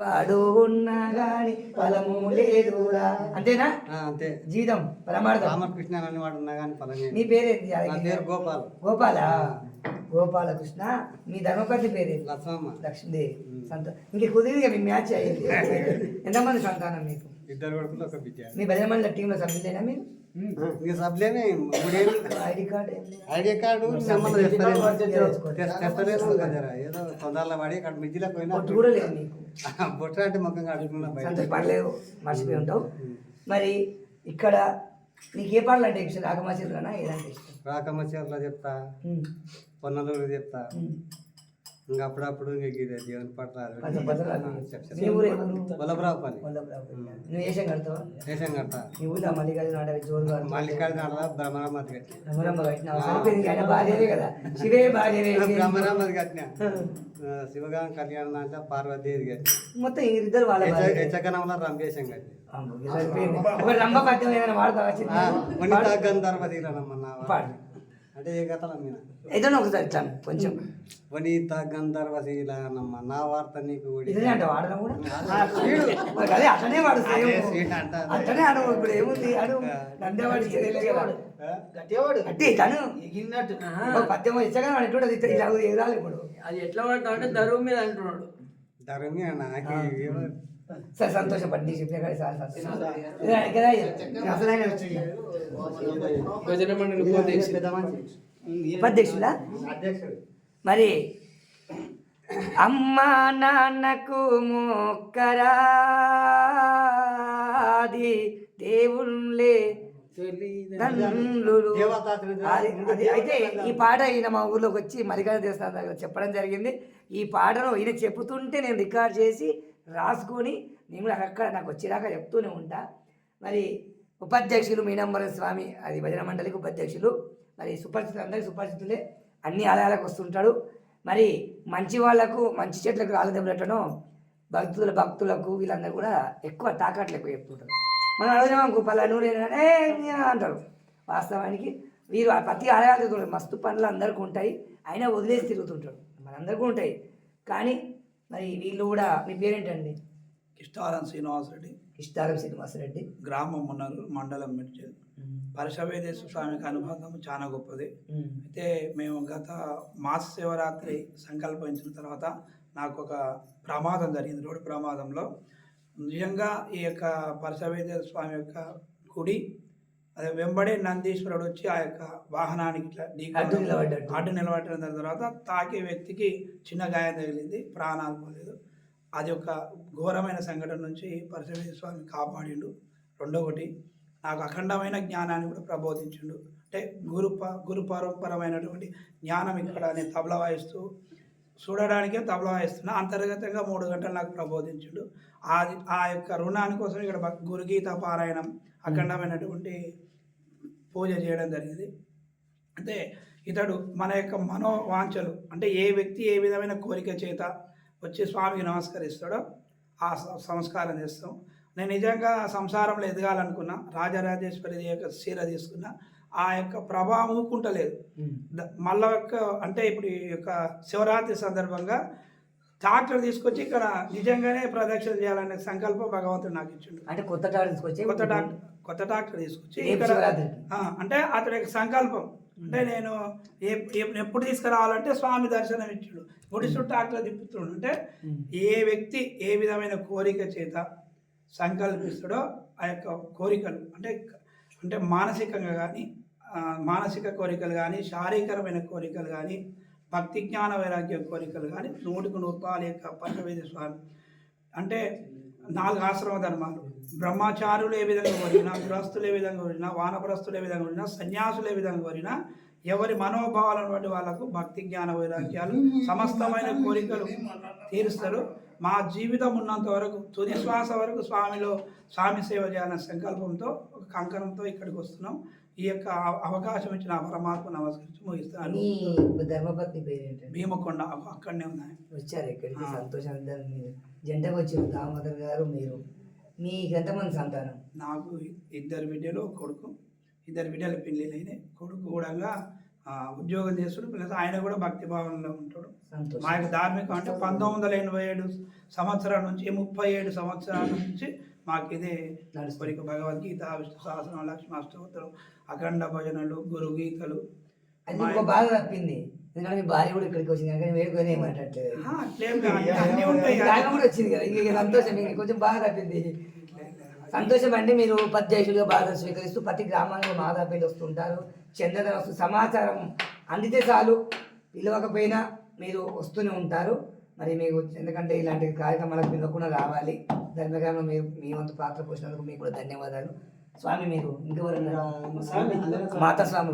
వాడు ఉన్నా గాని ఫలము లేదురా. అంతేనా? ఆ, అంతే. జీవితం పరమార్థం. రామకృష్ణ అని వాడు ఉన్నా కానీ ఫలం మీ పేరేంటి నా పేరు గోపాల్. గోపాల? గోపాలకృష్ణ మీ ధర్మపతి పేరేంటి? లక్ష్మమ్మ. లక్ష్మీదేవి. సంతో ఇంక కుదిరిగా మీ మ్యాచ్ అయ్యింది ఎంతమంది సంతానం మీకు? ఇద్దరు కొడుకులు ఒక బిడ్డ. మీ భజన మండలి టీంలో సభ్యులేనా మీరు? ఇంక ID card? Idea card number. తెస్తలేదు. ఏదో తొందరలో పడి అక్కడ మిద్దిలో పోయినా పొట్టు కూడా లేదు నీకు బొట్ట అంటే ముఖం కడుకున్నా బయట సంతోష పడలేదు మర్చిపోయి ఉంటావు. మరి ఇక్కడ నీకు ఏ పాటలు అంటే ఇష్టం? రాగమాచరులనా ఏదంటే ఇష్టం? రాకమ్మ చీరలో చెప్తా. పొన్నలూరు చెప్తా. ఇంకా అప్పుడప్పుడు ఇది దేవుని పట్ల? వల్లభరావుపల్లి. వల్లభరావు. నువ్వు వేషం కడతావా? దేశం కట్ట మీ ఊళ్ళో మల్లికార్జున నాటక జోరుగా మల్లికార్జున అడవ బ్రహ్మరామతి కట్టిన. సరిపోయింది ఆయన భార్యవే కదా. శివే భార్యవే బ్రహ్మరామతి కట్టిన. శివగాం కళ్యాణం అంటే పార్వతీదేవి కట్టిన. మొత్తం ఇద్దరు వాళ్ళ రంభేశం కట్టిన. ఒక రంభ పద్యం ఏమైనా వాడతావా గంధర్వ తీరనమ్మన్నా పాడు. అంటే ఏ కథలు అమ్మిన ఏదైనా ఒకసారి కొంచెం. వనిత గంధర్వ శీలనమ్మ నా వార్త నీకు ఊడి. ఇదే అంటే వాడడం కూడా? మరి అదే అట్లనే వాడు. అట్లనే ఆడు ఇప్పుడు ఏముంది? ఆడు నందే వాడు ఇచ్చేదేలే కదా. ఆ? గట్టివాడు అట్టి తను ఎగిరినట్టు. పద్యం ఇచ్చగా వాడు ఇలా ఎగరాలి ఇప్పుడు. అది ఎట్లా పడతావు అంటే దరువు మీద అంటున్నాడు. నాకు ఏమో సరే సంతోషపడి చెప్పిన కానీ సార్. ఉపాధ్యక్షులా మరి అమ్మా నాన్నకు మొక్కరాది దేవుళ్ళే అయితే ఈ పాట ఈయన మా ఊర్లోకి వచ్చి మరికాల దేవస్థానం దగ్గర చెప్పడం జరిగింది. ఈ పాటను ఈయన చెబుతుంటే నేను రికార్డ్ చేసి రాసుకొని నేను కూడా అక్కడ నాకు వచ్చేదాకా చెప్తూనే ఉంటా. మరి ఉపాధ్యక్షులు మీనంబరం స్వామి అది భజన మండలికి ఉపాధ్యక్షులు మరి సుపరిచితులు అందరికీ సుపరిచితులే అన్ని ఆలయాలకు వస్తుంటాడు. మరి మంచి వాళ్ళకు మంచి చెట్లకు రాళ్ళు దెబ్బలట్టను భక్తుల భక్తులకు వీళ్ళందరూ కూడా ఎక్కువ తాకట్లు ఎక్కువ చెప్తుంటారు మనం అడిగినామనుకో పలాను అంటారు. వాస్తవానికి వీరు ప్రతి ఆలయాలు తిరుగుతుంటారు మస్తు పనులు అందరికీ ఉంటాయి. అయినా వదిలేసి తిరుగుతుంటాడు మనందరికీ ఉంటాయి. కానీ మరి వీళ్ళు కూడా మీ పేరేంటండి? కిష్టారం శ్రీనివాసరెడ్డి. ఇష్టారం శ్రీనివాసరెడ్డి. గ్రామం మున్నరు మండలం మిర్చేది పరశవేదేశ్వర స్వామికి అనుబంధం చాలా గొప్పది. అయితే మేము గత మాస శివరాత్రి సంకల్పించిన తర్వాత నాకు ఒక ప్రమాదం జరిగింది. రోడ్డు ప్రమాదంలో నిజంగా ఈ యొక్క పరశవేదేశ్వర స్వామి యొక్క గుడి అదే వెంబడే నందీశ్వరుడు వచ్చి ఆ యొక్క వాహనానికి ఇట్లా అడ్డు నిలబడిన తర్వాత తాకే వ్యక్తికి చిన్న గాయం తగిలింది ప్రాణాలు పోలేదు. అది ఒక ఘోరమైన సంఘటన నుంచి పరశువేశ్వర స్వామి కాపాడిండు. రెండొకటి నాకు అఖండమైన జ్ఞానాన్ని కూడా ప్రబోధించిండు. అంటే గురు గురు పరంపరమైనటువంటి జ్ఞానం ఇక్కడ నేను తబలా వాయిస్తూ చూడడానికే తబలా వేస్తున్నా. అంతర్గతంగా మూడు గంటలు నాకు ప్రబోధించుడు. అది ఆ యొక్క రుణాని కోసం ఇక్కడ భక్- గురుగీత పారాయణం అఖండమైనటువంటి పూజ చేయడం జరిగింది. అంటే ఇతడు మన యొక్క మనోవాంఛలు అంటే ఏ వ్యక్తి ఏ విధమైన కోరిక చేత వచ్చి స్వామికి నమస్కరిస్తాడో ఆ సంస్కారం చేస్తాం. నేను నిజంగా సంసారంలో ఎదగాలనుకున్నా రాజరాజేశ్వరి యొక్క చీర తీసుకున్నా ఆ యొక్క ప్రభావం ఊకుంటలేదు. మళ్ళా యొక్క అంటే ఇప్పుడు ఈ యొక్క శివరాత్రి సందర్భంగా ట్రాక్టర్ తీసుకొచ్చి ఇక్కడ నిజంగానే ప్రదక్షిణ చేయాలనే సంకల్పం భగవంతుడు నాకు ఇచ్చిండు. అంటే కొత్త టాడు తీసుకొచ్చి కొత్త డాక్టర్ కొత్త డాక్టర్ తీసుకొచ్చి ఇక్కడ అంటే అతని యొక్క సంకల్పం. అంటే నేను ఎప్పుడు తీసుకురావాలంటే స్వామి దర్శనం ఇచ్చాడు. గుడి చుట్టూ డాక్టర్ తిప్పుతున్నాడు అంటే ఏ వ్యక్తి ఏ విధమైన కోరిక చేత సంకల్పిస్తాడో ఆ యొక్క కోరికలు. అంటే అంటే మానసికంగా కానీ మానసిక కోరికలు కానీ శారీరకమైన కోరికలు కానీ భక్తి జ్ఞాన వైరాగ్య కోరికలు కానీ నూటికి నూరు రూపాయల యొక్క పంచవేది స్వామి. అంటే నాలుగు ఆశ్రమ ధర్మాలు. బ్రహ్మచారులు ఏ విధంగా కోరినా గృహస్థులు ఏ విధంగా కోరినా వానప్రస్థులు ఏ విధంగా కోరినా సన్యాసులు ఏ విధంగా కోరినా ఎవరి మనోభావాలు ఉన్నటువంటి వాళ్ళకు భక్తి జ్ఞాన వైరాగ్యాలు సమస్తమైన కోరికలు తీరుస్తారు. మా జీవితం ఉన్నంత వరకు తుది శ్వాస వరకు స్వామిలో స్వామి సేవ చేయాలనే సంకల్పంతో ఒక కంకణంతో ఇక్కడికి వస్తున్నాం. ఈ యొక్క అవ- అవకాశం ఇచ్చిన పరమాత్మ నమస్కరించి ముగిస్తాను. ధర్మపత్ని పేరేంటండి? భీమకొండ అక్కడనే ఉన్నాయి. వచ్చారు ఇక్కడికి. సంతోషం జంటకు వచ్చారు దామోదర్ గారు మీరు. మీకు ఎంతమంది సంతానం? నాకు ఇద్దరు బిడ్డలు కొడుకు. ఇద్దరు బిడ్డల పెళ్ళిళ్ళైనాయి కొడుకు కూడా ఉద్యోగం చేస్తాడు ప్లస్ ఆయన కూడా భక్తి భావనలో ఉంటాడు. మా యొక్క ధార్మికం అంటే పంతొమ్మిది వందల ఎనభై ఏడు సంవత్సరాల నుంచి ముప్పై ఏడు సంవత్సరాల నుంచి మాకు ఇదే నడుస్తుంది. కొరిక భగవద్గీత విష్ణు సహస్రం లక్ష్మీ అష్టోత్తరం అఖండ భజనలు గురు గీతలు బాధ తప్పింది ఎందుకంటే మీ భార్య కూడా ఇక్కడికి వచ్చింది కానీ కాదు. అన్ని- ఉంటాయి కూడా వచ్చింది కదా ఇంక సంతోషం కొంచెం బాగా తప్పింది సంతోషం అంటే మీరు ఉపాధ్యాయులుగా బాగా స్వీకరిస్తూ ప్రతి గ్రామంలో మాదాపేట వస్తుంటారు. చందన వస్తు సమాచారం అందితే చాలు. పిలవకపోయినా మీరు వస్తూనే ఉంటారు. మరి మీకు ఎందుకంటే ఇలాంటి కార్యక్రమాలకు పిలవకుండా రావాలి. ధర్మగ్రామంలో మీరు మీ వంతు పాత్ర పోసినందుకు మీకు కూడా ధన్యవాదాలు. స్వామి మీరు ఇంకెవరన్నా మాతా స్వామి